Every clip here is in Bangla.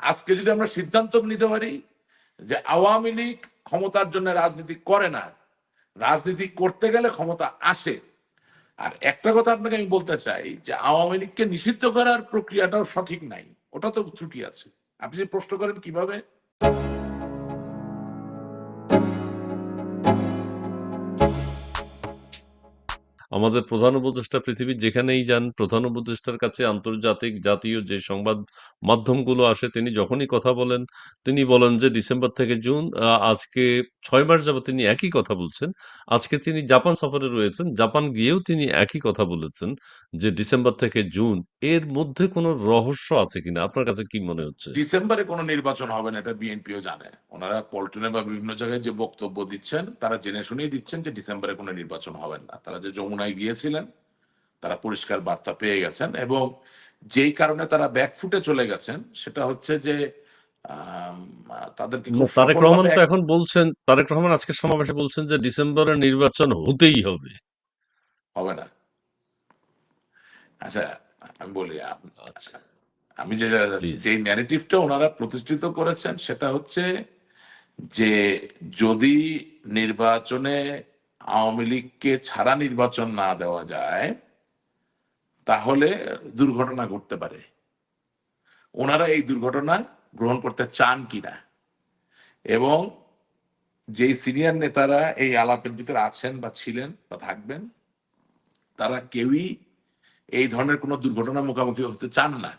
আজকে যদি আমরা সিদ্ধান্ত নিতে পারি যে আওয়ামী লীগ ক্ষমতার জন্য রাজনীতি করে না, রাজনীতি করতে গেলে ক্ষমতা আসে। আর একটা কথা আপনাকে আমি বলতে চাই যে আওয়ামী লীগকে নিষিদ্ধ করার প্রক্রিয়াটাও সঠিক নাই ওটা তো ত্রুটি আছে। আপনি যে প্রশ্ন করেন কীভাবে? আমাদের প্রধান উপদেষ্টা পৃথিবীর যেখানেই যান, প্রধান উপদেষ্টার কাছে আন্তর্জাতিক জাতীয় যে সংবাদ মাধ্যমগুলো আসে, তিনি যখনই কথা বলেন, তিনি বলেন যে ডিসেম্বর থেকে জুন আজকে ছয় মাস যাবত তিনি একই কথা বলছেন। আজকে তিনি জাপান সফরে রয়েছেন, জাপান গিয়েও তিনি একই কথা বলেছেন যে ডিসেম্বর থেকে জুন, এর মধ্যে কোনো রহস্য আছে কিনা? আপনার কাছে কি মনে হচ্ছে? ডিসেম্বরে কোনো নির্বাচন হবে না, এটা বিএনপিও জানে। ওনারা পল্টনে বা বিভিন্ন জায়গায় যে বক্তব্য দিচ্ছেন, তারা জেনে শুনেই দিচ্ছেন যে ডিসেম্বরে কোনো নির্বাচন হবে না। তারা যে যমুনায় গিয়েছিলেন তারা পরিষ্কার বার্তা পেয়ে গেছেন এবং যেই কারণে তারা ব্যাকফুটে চলে গেছেন সেটা হচ্ছে যে তাদেরকে তারেক রহমান তো এখন বলছেন তারেক রহমান আজকের সমাবেশে বলছেন যে ডিসেম্বরে নির্বাচন হতেই হবে। হবে না। আচ্ছা আমি বলি আচ্ছা। আমি যে. যে ন্যারেটিভটা ওনারা প্রতিষ্ঠিত করেছেন সেটা হচ্ছে যে যদি নির্বাচনে আওয়ামী লীগকে ছাড়া নির্বাচন না দেওয়া যায়, তাহলে দুর্ঘটনা ঘটতে পারে। ওনারা এই দুর্ঘটনা গ্রহণ করতে চান কিনা? এবং যেই সিনিয়র নেতারা এই আলাপের ভিতরে আছেন বা ছিলেন বা থাকবেন, তারা কেউই এই ধরনের কোনো দুর্ঘটনার মুখোমুখি হতে চান না।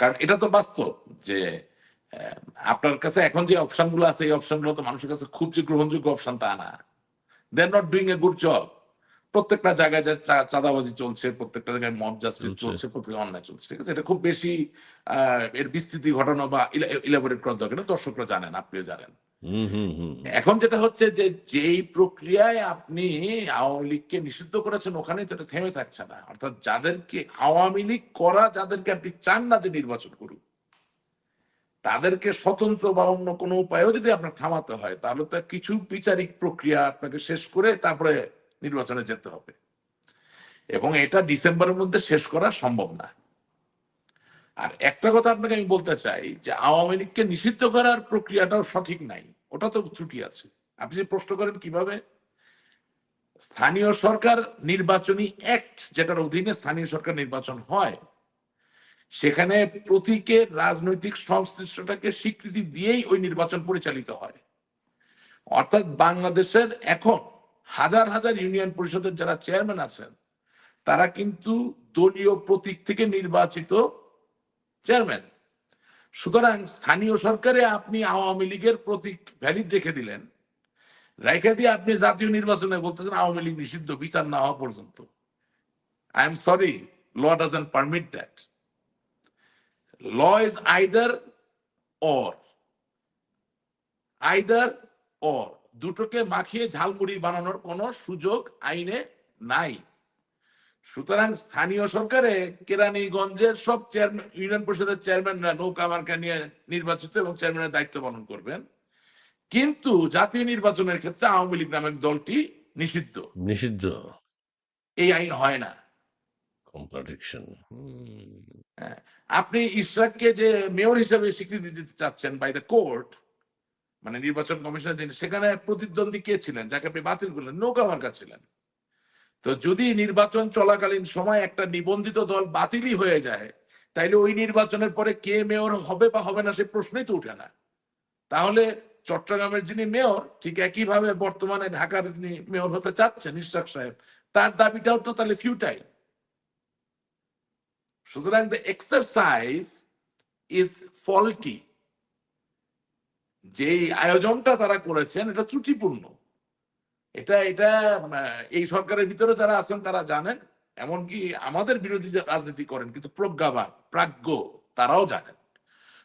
কারণ এটা তো বাস্তব যে আপনার কাছে এখন যে অপশনগুলো আছে, এই অপশনগুলো তো মানুষের কাছে খুব যে গ্রহণযোগ্য অপশন তা না। They not doing a good job প্রত্যেকটা জায়গায় যা চাঁদাবাজি চলছে প্রত্যেকটা জায়গায় মব জাস্টিস চলছে। চলছে প্রত্যেক অন্যায় চলছে। ঠিক আছে? এটা খুব বেশি এর বিস্তৃতি ঘটনা বা ইলাবোরেট করার দরকার নেই, দর্শকরা জানেন আপনিও জানেন। হুম হুম হুম। এখন যেটা হচ্ছে যে যেই প্রক্রিয়ায় আপনি আওয়ামী লীগকে নিষিদ্ধ করেছেন ওখানে এটা থেমে থাকছে না। অর্থাৎ যাদেরকে আওয়ামী লীগ করা যাদেরকে আপনি চান না যে নির্বাচন করুক তাদেরকে স্বতন্ত্র বা অন্য কোনো উপায়েও যদি আপনার থামাতে হয়, তাহলে তো কিছু বিচারিক প্রক্রিয়া আপনাকে শেষ করে তারপরে নির্বাচনে যেতে হবে। এবং এটা ডিসেম্বরের মধ্যে শেষ করা সম্ভব না। আর একটা কথা আপনাকে আমি বলতে চাই যে, আওয়ামী লীগকে নিষিদ্ধ করার প্রক্রিয়াটাও সঠিক নাই। ওটা তো ত্রুটি আছে। আপনি যে প্রশ্ন করেন কীভাবে? স্থানীয় সরকার নির্বাচনী অ্যাক্ট যেটার অধীনে স্থানীয় সরকার নির্বাচন হয় সেখানে প্রতীকের রাজনৈতিক সংশ্লিষ্টটাকে স্বীকৃতি দিয়েই ওই নির্বাচন পরিচালিত হয়। অর্থাৎ বাংলাদেশের এখন হাজার হাজার ইউনিয়ন পরিষদের যারা চেয়ারম্যান আছেন, তারা কিন্তু দলীয় প্রতীক থেকে নির্বাচিত চেয়ারম্যান। সুতরাং স্থানীয় সরকারে আপনি আওয়ামী লীগের প্রতীক ভ্যালিড রেখে দিলেন। রেখে দিয়ে আপনি জাতীয় নির্বাচনে বলতেছেন আওয়ামী লীগ নিষিদ্ধ, বিচার না হওয়া পর্যন্ত। I am sorry law doesn't permit that law is either or either or দুটোকে মাখিয়ে ঝালমুড়ি বানানোর কোনো সুযোগ আইনে নাই। সুতরাং স্থানীয় সরকারে কেরানীগঞ্জের সব চেয়ারম্যান ইউনিয়ন পরিষদের চেয়ারম্যানরা নৌকা মার্কা নিয়ে নির্বাচিত এবং চেয়ারম্যানের দায়িত্ব পালন করবেন। কিন্তু জাতীয় নির্বাচনের ক্ষেত্রে আওয়ামী লীগ নামের দলটি নিষিদ্ধ। নিষিদ্ধ। এই আইন হয় না। কন্ট্রাডিকশন আপনি ইশরাককে যে মেয়র হিসেবে স্বীকৃতি দিতে চাচ্ছেন বাই দ্য কোর্ট মানে নির্বাচন কমিশনের যিনি, সেখানে প্রতিদ্বন্দ্বী কে ছিলেন? যাকে আপনি বাতিল করলেন নৌকা মার্কা ছিলেন। তো যদি নির্বাচন চলাকালীন সময় একটা নিবন্ধিত দল বাতিলই হয়ে যায়, তাইলে ওই নির্বাচনের পরে কে মেয়র হবে বা হবে না সে প্রশ্নই তো উঠে না। তাহলে চট্টগ্রামের যিনি মেয়র ঠিক একইভাবে বর্তমানে ঢাকার যিনি মেয়র হতে চাচ্ছেন, ইশরাক সাহেব, তার দাবিটাও তো তাহলে ফিউটাইল সুতরাং দ্য এক্সারসাইজ ইজ ফল্টি যে আয়োজনটা তারা করেছেন এটা ত্রুটিপূর্ণ। এটা এটা এই সরকারের ভিতরে যারা আছেন তারা জানেন এমনকি আমাদের বিরোধী যে রাজনীতি করেন কিন্তু প্রজ্ঞাবান প্রাজ্ঞ তারাও জানেন।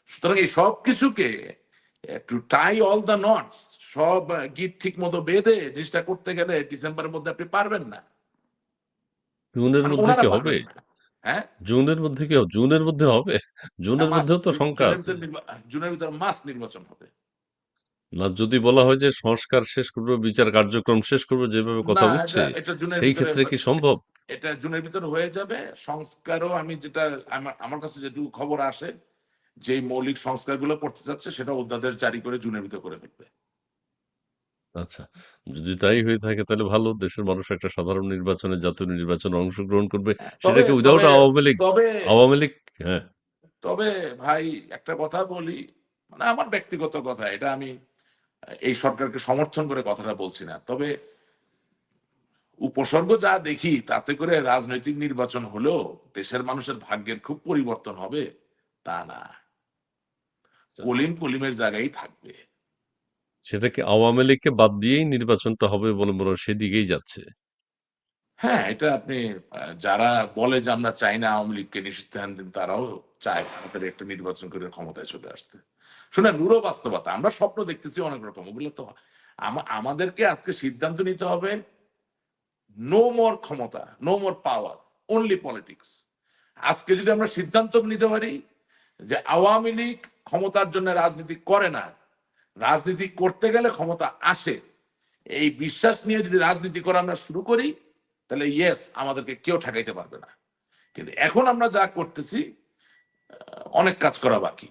সুতরাং এই সব কিছুকে to tie all the knots সব গিট ঠিক মতো বেঁধে জিনিসটা করতে গেলে ডিসেম্বরের মধ্যে আপনি পারবেন না। জুনের মানে মধ্যে কি হবে? পারবেন না। হ্যাঁ? জুনের মধ্যে কি হবে? জুনের মধ্যে হবে। জুনের মাস মধ্যেও তো জুন- শঙ্কা জুনের আছে। ভিতরে নির্বা- জুনের ভিতরে মাস নির্বাচন হবে। না যদি বলা হয় যে সংস্কার শেষ করব বিচার কার্যক্রম শেষ করব যেভাবে কথা উঠছে এটা- জুনের সেই ভিতরে ক্ষেত্রে কি সম্ভব? এটা জুনের ভিতরে হয়ে যাবে। সংস্কারও আমি যেটা আমার আমার কাছে যেটুকু খবর আসে যে মৌলিক সংস্কারগুলো করতে যাচ্ছে সেটা অধ্যাদেশ জারি করে জুনের ভিতর করে ফেলবে। আচ্ছা যদি তাই হয়ে থাকে তাহলে ভালো। দেশের মানুষ একটা সাধারণ নির্বাচনে জাতীয় নির্বাচনে অংশগ্রহণ করবে। তবে সেটাকে উইদাউট তবে আওয়ামী লীগ তবে আওয়ামী লীগ হ্যাঁ। তবে ভাই একটা কথা বলি মানে আমার ব্যক্তিগত কথা এটা আমি এই সরকারকে সমর্থন করে কথাটা বলছি না। তবে উপসর্গ যা দেখি তাতে করে রাজনৈতিক নির্বাচন হলেও দেশের মানুষের ভাগ্যের খুব পরিবর্তন হবে তা না। কলিম কলিমের জায়গায় থাকবে। সেটাকে আওয়ামী লীগকে বাদ দিয়েই নির্বাচনটা হবে বলে মনে হয় সেদিকেই যাচ্ছে। হ্যাঁ এটা আপনি যারা বলে যে আমরা চাই না আওয়ামী লীগকে নিষিদ্ধ হ্যান দিন, তারাও চায় তাড়াতাড়ি একটা নির্বাচন করে ক্ষমতায় চলে আসতে। শুনে রূঢ় বাস্তবতা আমরা স্বপ্ন দেখতেছি অনেক রকম, ওগুলো তো আমাদেরকে আজকে সিদ্ধান্ত নিতে হবে নো মোর ক্ষমতা no more power only politics আজকে যদি আমরা সিদ্ধান্ত নিতে পারি যে আওয়ামী লীগ ক্ষমতার জন্য রাজনীতি করে না রাজনীতি করতে গেলে ক্ষমতা আসে। এই বিশ্বাস নিয়ে যদি রাজনীতি করা আমরা শুরু করি, তাহলে ইয়েস আমাদেরকে কেউ ঠেকাইতে পারবে না। কিন্তু এখন আমরা যা করতেছি অনেক কাজ করা বাকি।